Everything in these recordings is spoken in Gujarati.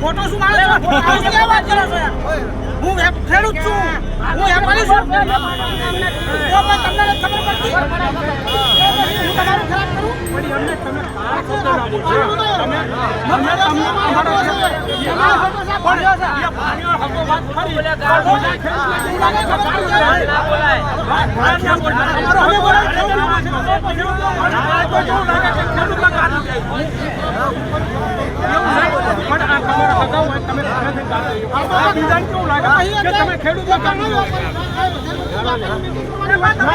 સુધીનો શું મારે છે? વાત કરો છો? હું ખેડૂત છું. હું વેપારી છું. તો પણ તમને ખબર પડતી? હું તમારું ખરાબ પડી અમને તમે કાળ ખોટો લાગો છો તમે અમે તમને અમારો ખેડૂત તમે ખેડૂત કરું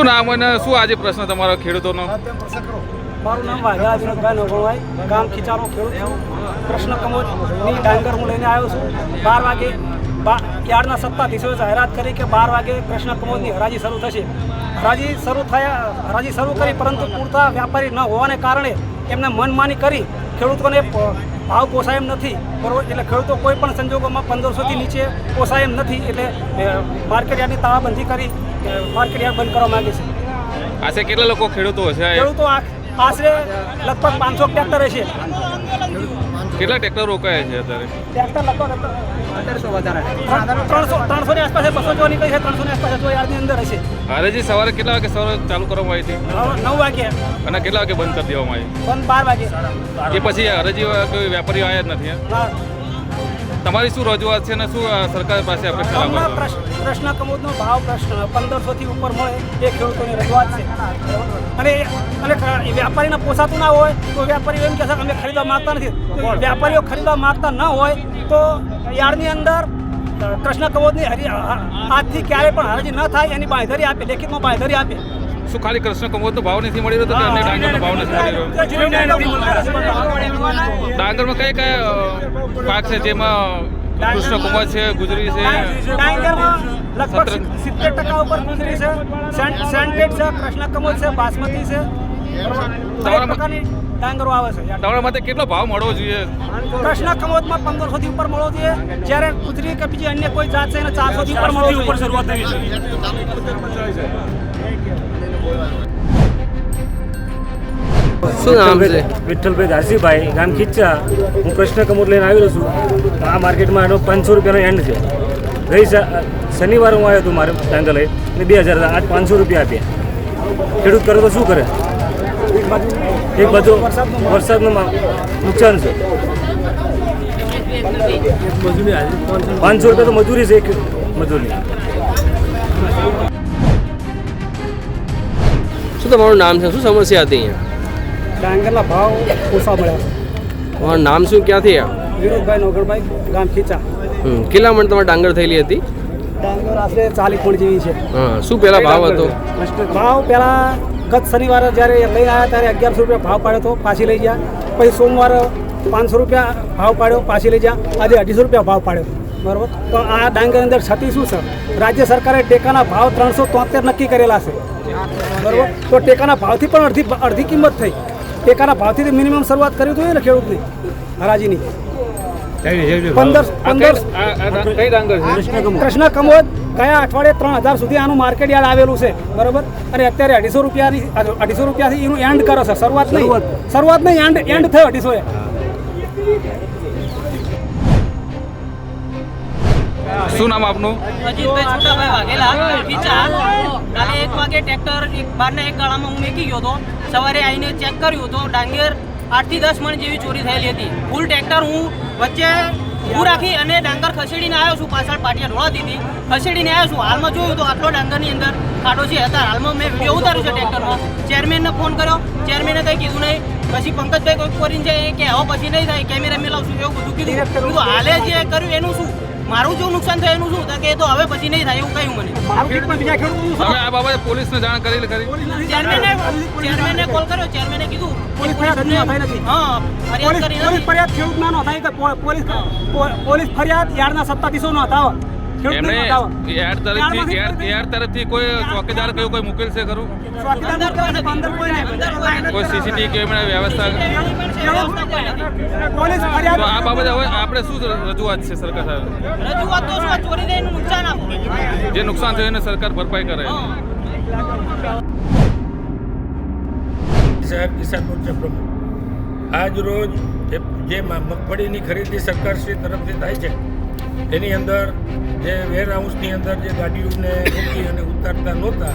શું નામ અને શું આજે પ્રશ્ન તમારો ખેડૂતોનો? મારું નામ વાઘા વિનોદભાઈ નવગણભાઈ ગામ ખીચારો ખેડૂત કૃષ્ણ કમોદની ડાંગર હું લઈને આવ્યો છું. બાર વાગે યાર્ડના સત્તાધીશોએ જાહેરાત કરી કે બાર વાગે કૃષ્ણ કમોદની હરાજી શરૂ થશે. હરાજી શરૂ થયા, હરાજી શરૂ કરી, પરંતુ પૂરતા વ્યાપારી ન હોવાને કારણે એમને મનમાની કરી ખેડૂતોને ભાવ પોસાય એમ નથી. બરોબર? એટલે ખેડૂતો કોઈ પણ સંજોગોમાં પંદરસોથી નીચે પોસાય એમ નથી. એટલે માર્કેટ યાર્ડની તાળાબંધી કરી માર્કેટ યાર્ડ બંધ કરવા માંગે છે. આશરે કેટલા લોકો ખેડૂતો હશે? ખેડૂતો આશરે લગભગ પાંચસો ટ્રેક્ટર હશે. કેટલા ટ્રેક્ટર રોકાયા છે અત્યારે? ટ્રેક્ટર લગભગ ત્રણસો ત્રણસો ની આસપાસ બસો જેવા નીકળી છે ત્રણસો ની આસપાસ છે, યાર્ડની અંદર હશે. હરેજી સવારે કેટલા વાગે સવારે ચાલુ કરવામાં આવી હતી? નવ વાગે. અને કેટલા વાગે બંધ કરી દેવામાં બંધ બાર વાગે. આવી એ પછી હરેજી કોઈ વેપારીઓ આવ્યા જ નથી. તમારી શું રજૂઆત છે અને શું સરકાર પાસે અપેક્ષા રાખો પ્રશ્ન કમોદનો ભાવ પ્રશ્ન પંદરસો થી ઉપર મળે એ ખેડૂતોની રજૂઆત છે. અને અને વેપારીને પોસાતું ના હોય તો વેપારીઓ એમ કહેશે છે અમે ખરીદવા માંગતા નથી. વેપારીઓ ખરીદવા માંગતા ન હોય તો યાર્ડની અંદર કૃષ્ણ કમોદની હરી આજથી ક્યારે પણ હરાજી ન થાય એની બાંધરી આપે લેખિતમાં બાંધરી આપે. શું ખાલી કૃષ્ણ કમોદનો ભાવ નથી મળી રહ્યો તો કે અન્ય ડાંગરનો ભાવ નથી મળી રહ્યો. ડાંગરમાં કઈ કયા પાક છે જેમાં કૃષ્ણ કુમાર છે ગુજરી છે? લગભગ સિત્તેર ટકા ઉપર ગુજરી છે. સેન્ટેડ છે કૃષ્ણ કમોદ છે બાસમતી છે. ડાંગરો આવે છે. તમારા માટે કેટલો ભાવ મળવો જોઈએ? કૃષ્ણ કમોદમાં પંદરસો થી ઉપર મળવો જોઈએ. જ્યારે ગુજરી કે બીજી અન્ય કોઈ જાત છે એને ચારસો થી ઉપર મળવો જોઈએ. શરૂઆત શું નામ છે? વિઠ્ઠલભાઈ દાસીભાઈ ગામ ખીચા. હું કૃષ્ણ કમોદ લઈને આવેલો છું. આ માર્કેટમાં એનો પાંચસો રૂપિયાનો એન્ડ છે. ગઈ શનિવારે હું આવ્યો હતો મારે ડાંગર લઈ અને બે હજાર આજ પાંચસો રૂપિયા આપ્યા. ખેડૂત કરે તો શું કરે? એક બાજુ વરસાદનું નુકસાન છે. પાંચસો રૂપિયા તો મજૂરી છે એક મજૂરની. શું તમારું નામ છે? શું સમસ્યા હતી અહીંયા? ડાંગરના ભાવ ઓછા મળ્યા. તમારું નામ શું? ક્યાંથી વિનોદભાઈ નોગરભાઈ ગામ ખીચા. કેટલા મણ તમારે ડાંગર થયેલી હતી? ડાંગર આશરે ચાલીસ મણ જેવી છે. હા શું પેલા ભાવ હતો? ભાવ પેલા ગત શનિવારે જ્યારે લઈ આવ્યા ત્યારે અગિયારસો રૂપિયા ભાવ પાડ્યો હતો પાછી લઈ ગયા. પછી સોમવારે પાંચસો રૂપિયા ભાવ પાડ્યો પાછી લઈ ગયા. આજે અઢીસો રૂપિયા ભાવ પાડ્યો. બરાબર? તો આ ડાંગર અંદર છતી શું છે? રાજ્ય સરકારે ટેકાના ભાવ ત્રણસો તોતેર નક્કી કરેલા છે. બરાબર? તો ટેકાના ભાવથી પણ અડધી અડધી કિંમત થઈ. ટેકાના ભાવથી મિનિમમ શરૂઆત કરવી જોઈએ ને ખેડૂતની હરાજીની. પંદર પંદર કૃષ્ણ કમોદ. ગયા અઠવાડિયે ત્રણ હજાર સુધી આનું માર્કેટ યાર્ડ આવેલું છે? બરોબર? અને અત્યારે અઢીસો રૂપિયાની અઢીસો રૂપિયાથી એનું એન્ડ કરો છે. શરૂઆત નહીં. શરૂઆત. નહીં એન્ડ એન્ડ થયો અઢીસો શું નામ આપનું? અજીતભાઈ છોટાભાઈ વાઘેલા. ખીચા કાલે એક વાગે ટ્રેક્ટર એક બારના એક ગાળામાં હું મેકી ગયો હતો. સવારે આવીને ચેક કર્યું તો ડાંગર આઠથી દસ મણ જેવી ચોરી થયેલી હતી. ફૂલ ટ્રેક્ટર હું વચ્ચે ઊભું રાખી અને ડાંગર ખસેડીને આવ્યો છું. પાછળ પાટિયા ઢોળા હતી ખસેડીને આવ્યો છું. હાલમાં જોયું તો આટલો ડાંગરની અંદર ખાડો છે હતા. હાલમાં મેં વીડિયો ઉતાર્યો છે ટ્રેક્ટરમાં. ચેરમેનને ફોન કર્યો. ચેરમેને કંઈ કીધું નહીં. પછી પંકજભાઈ કોઈ કરીને જાય કે હવે પછી નહીં થાય. કેમેરા મેલાવશું એવું બધું કીધું. હાલે જે કર્યું એનું શું? મારું જો નુકસાન થયું એનું શું? તો કે તો હવે પછી નહીં થાય એવું કહ્યું મને. તમે આ બાબતે પોલીસને જાણ કરી. કરી ચેરમેને ચેરમેને કોલ કર્યો ચેરમેને કીધું પોલીસ ફરિયાદ નથી. હા ફરિયાદ પોલીસ કરી પોલીસ ફરિયાદ ખેડૂત ના નોંધાય કે પોલીસ પોલીસ ફરિયાદ યાર્ડના સત્તાધીશો નો ખેડૂત એમણે યાર તરફથી યાર યાર તરફથી કોઈ ચોકીદાર કયું કોઈ મુકેલ છે ખરું? કોઈ સીસીટીવી કેમેરા વ્યવસ્થા તો આ બાબતે હવે આપણે શું રજૂઆત છે સરકાર સાહેબ રજૂઆત તો શું ચોરી થાય નુકસાન આપો. જે નુકસાન થયું એને સરકાર ભરપાઈ કરે. સાહેબ કિસાન મોરચા પ્રમુખ આજ રોજ જે- જે મગફળીની ખરીદી સરકારશ્રી તરફથી થાય છે એની અંદર જે વેરહાઉસની અંદર જે ગાડીઓને રોકી અને ઉતારતા નહોતા,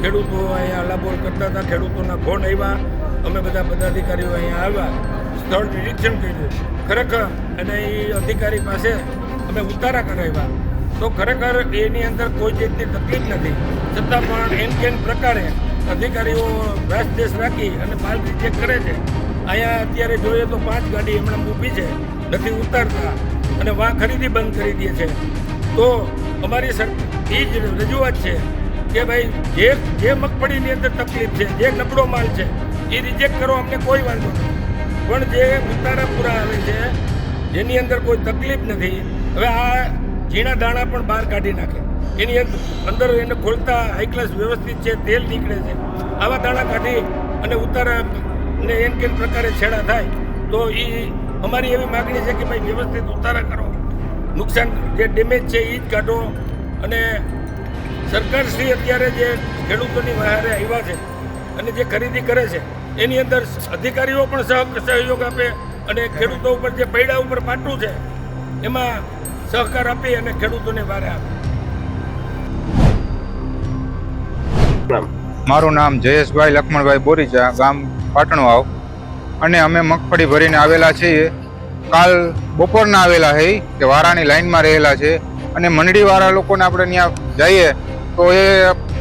ખેડૂતો અહીંયા અલાબોલ કરતા હતા, ખેડૂતોના ફોન આવ્યા. અમે બધા પદાધિકારીઓ અહીંયા આવ્યા, સ્થળ નિરીક્ષણ કર્યું. ખરેખર અને એ અધિકારી પાસે અમે ઉતારા કરાવ્યા. તો ખરેખર એની અંદર કોઈ જાતની તકલીફ નથી. છતાં પણ એમ કેમ પ્રકારે અધિકારીઓ રાસ દેશ રાખી અને માલ રિજેક્ટ કરે છે. અહીંયા અત્યારે જોઈએ તો પાંચ ગાડી હમણાં ઊભી છે. નથી ઉતારતા અને વા ખરીદી બંધ કરી દે છે. તો અમારી સર એ જ રજૂઆત છે કે ભાઈ જે જે મગફળીની અંદર તકલીફ છે, જે નબળો માલ છે એ રિજેક્ટ કરો, અમને કોઈ વાંધો નથી પણ જે ઉતારા પૂરા આવે છે, જેની અંદર કોઈ તકલીફ નથી, હવે આ ઝીણા દાણા પણ બહાર કાઢી નાખે. એની અંદર એને ખોલતા હાઈ ક્લાસ વ્યવસ્થિત છે, તેલ નીકળે છે. આવા દાણા કાઢી અને ઉતારા ને એમ કેમ પ્રકારે છેડા થાય, તો એ અમારી એવી માગણી છે કે ભાઈ વ્યવસ્થિત ઉતારા કરો. નુકસાન જે ડેમેજ છે એ જ કાઢો. અને સરકારશ્રી અત્યારે જે ખેડૂતોની વહારે આવ્યા છે અને જે ખરીદી કરે છે, એની અંદર અધિકારીઓ પણ સહ સહયોગ આપે અને ખેડૂતો ઉપર જે પૈડા ઉપર પાટું છે, એમાં સહકાર આપી અને ખેડૂતોને વારે આપે. મારું નામ જયેશભાઈ લક્ષ્મણભાઈ બોરીચા, ગામ પાટણવાવ. અને અમે મગફળી ભરીને આવેલા છીએ. કાલ બપોરના આવેલા છે કે વારાની લાઈનમાં રહેલા છે. અને મંડળીવાળા લોકોને આપણે ત્યાં જઈએ, તો એ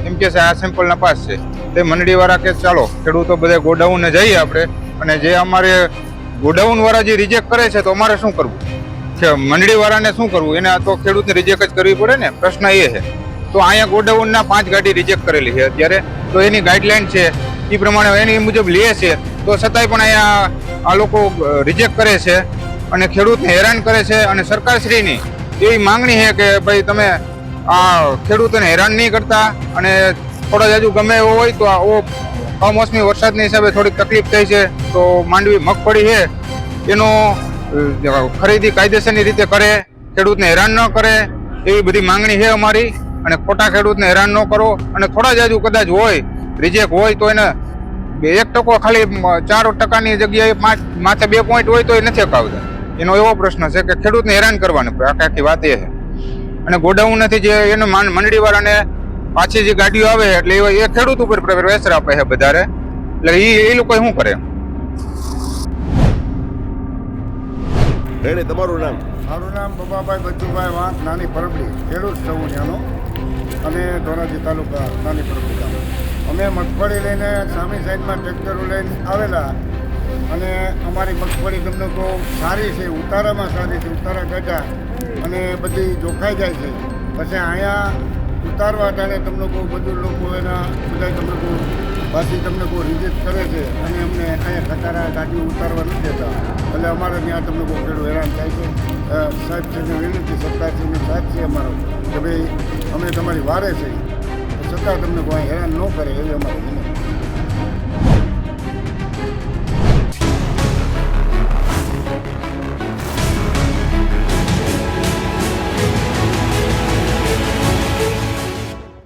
એમ કે છે, આ સેમ્પલ નપાસ છે. તે મંડળીવાળા કે ચાલો, ખેડૂતો બધા ગોડાઉનને જઈએ આપણે. અને જે અમારે ગોડાઉનવાળા જે રિજેક્ટ કરે છે, તો અમારે શું કરવું? કે મંડળીવાળાને શું કરવું? એને તો ખેડૂતને રિજેક્ટ જ કરવી પડે ને? પ્રશ્ન એ છે. તો અહીંયા ગોડાઉનના પાંચ ગાડી રિજેક્ટ કરેલી છે અત્યારે. તો એની ગાઈડલાઈન છે એ પ્રમાણે એની મુજબ લે છે. તો છતાંય પણ અહીંયા આ લોકો રિજેક્ટ કરે છે. અને ખેડૂતને હેરાન કરે છે અને સરકારશ્રીની એવી માંગણી છે કે ભાઈ તમે આ ખેડૂતોને હેરાન નહીં કરતા અને થોડા હજુ ગમે એવો હોય તો આ કમોસમી વરસાદની હિસાબે થોડીક તકલીફ થઈ છે તો માંડવી મગફળી છે. એનો ખરીદી કાયદેસરની રીતે કરે, ખેડૂતને હેરાન ન કરે એવી બધી માંગણી છે અમારી અને ખોટા ખેડૂતને હેરાન ન કરો અને થોડા જ હજુ કદાચ હોય, રિજેક્ટ હોય તો એને એક ટકો ખાલી ચાર ટકાની જગ્યાએ પાંચ, માથે બે પોઈન્ટ હોય તો એ નથી અપાવતા. એનો એવો પ્રશ્ન છે કે ખેડૂતને હેરાન કરવાનું આખી આખી વાત એ છે. અને ગોડાઉન નથી જે એને માન- મંડળીવાળાને પાછી જે ગાડીઓ આવે એટલે એ ખેડૂત ઉપર પ્રેશર આપે છે વધારે એટલે એ એ લોકો શું કરે? રેડે તમારું નામ? મારું નામ બબાભાઈ બચ્ચુભાઈ વાંક નાની પરબડી. ખેડૂત સૌ ત્યાંનો. અને ધોરાજી તાલુકા નાની પરબડી ગામ. અમે મગફળી લઈને સામી સાઈડમાં ટ્રેક્ટરો લઈને આવેલા અને અમારી મગફળી તમને તો સારી છે, ઉતારામાં સારી છે, ઉતારા કરતા અને બધી જોખાઈ જાય છે. પછી અહીંયા ઉતારવા ટાણે તમને કહું બધું લોકો એના બધા તમને કહું પાછી તમને કહું રિજેક્ટ કરે છે. અને અમને અહીંયા ખટારા ગાડી ઉતારવા નથી દેતા. એટલે અમારે ત્યાં તમને બહુ ખેડૂત હેરાન થાય છે. સાહેબ છે વિનંતી સરકારશ્રીને સાથ છે અમારો. કે ભાઈ, અમે તમારી વારે છે. છતાં તમને કોઈ હેરાન ન કરે એવી અમારી વિનંતી.